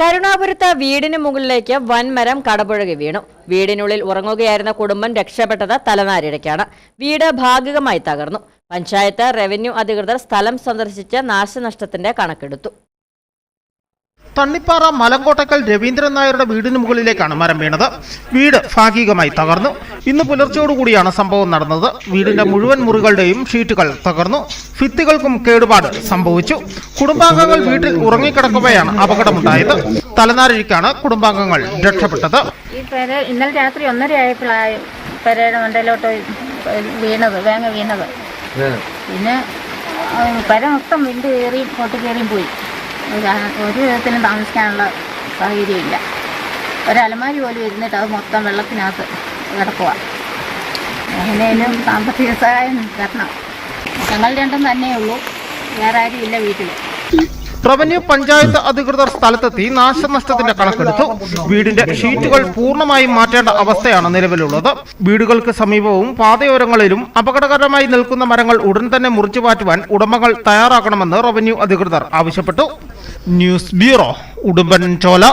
കരുണാപുരത്ത് വീടിന് മുകളിലേക്ക് വൻമരം കടപുഴകി വീണു. വീടിനുള്ളിൽ ഉറങ്ങുകയായിരുന്ന കുടുംബം രക്ഷപ്പെട്ടത് തലനാരിഴയ്ക്കാണ്. വീട് ഭാഗികമായി തകർന്നു. പഞ്ചായത്ത് റവന്യൂ അധികൃതർ സ്ഥലം സന്ദർശിച്ച് നാശനഷ്ടത്തിന്റെ കണക്കെടുത്തു. തണ്ണിപ്പാറ മലങ്കോട്ടക്കൽ രവീന്ദ്രൻ നായരുടെ വീടിന് മുകളിലേക്കാണ് മരം വീണത്. വീട് ഭാഗികമായി തകർന്നു. ഇന്ന് പുലർച്ചയോടുകൂടിയാണ് സംഭവം നടന്നത്. വീടിന്റെ മുഴുവൻ മുറികളുടെയും ഷീറ്റുകൾ തകർന്നു. ഭിത്തികൾക്കും കേടുപാട് സംഭവിച്ചു. കുടുംബാംഗങ്ങൾ വീട്ടിൽ ഉറങ്ങിക്കിടക്കുമ്പോഴാണ് അപകടമുണ്ടായത്. തലനാരിഴിക്കാണ് കുടുംബാംഗങ്ങൾ രക്ഷപ്പെട്ടത്. ഈ പെര ഇന്നലെ രാത്രി ഒന്നര ആയപ്പോഴായി പെരയുടെ മണ്ടയിലോട്ട് വീണത് വേങ്ങ വീണത്. പിന്നെ പെര മൊത്തം വിണ്ട് കയറിയും പൊട്ടി കയറിയും പോയി. ഒരു വിധത്തിലും താമസിക്കാനുള്ള സാഹചര്യമില്ല. ഒരു അലമാരി പോലും ഇരുന്നിട്ട് അത് മൊത്തം വെള്ളത്തിനകത്ത് കിടക്കുക എങ്ങനെയും സാമ്പത്തിക സഹായം തരണം ഞങ്ങൾ രണ്ടും തന്നെയുള്ളൂ വേറെ ആരും ഇല്ല വീട്ടിൽ റവന്യൂ പഞ്ചായത്ത് അധികൃതർ സ്ഥലത്തെത്തി നാശനഷ്ടത്തിന്റെ കണക്കെടുത്തു. വീടിന്റെ ഷീറ്റുകൾ പൂർണമായും മാറ്റേണ്ട അവസ്ഥയാണ് നിലവിലുള്ളത്. വീടുകൾക്ക് സമീപവും പാതയോരങ്ങളിലും അപകടകരമായി നിൽക്കുന്ന മരങ്ങൾ ഉടൻ തന്നെ മുറിച്ചു മാറ്റുവാൻ ഉടമകൾ തയ്യാറാക്കണമെന്ന് റവന്യൂ അധികൃതർ ആവശ്യപ്പെട്ടു. News bureau Udumbanchola.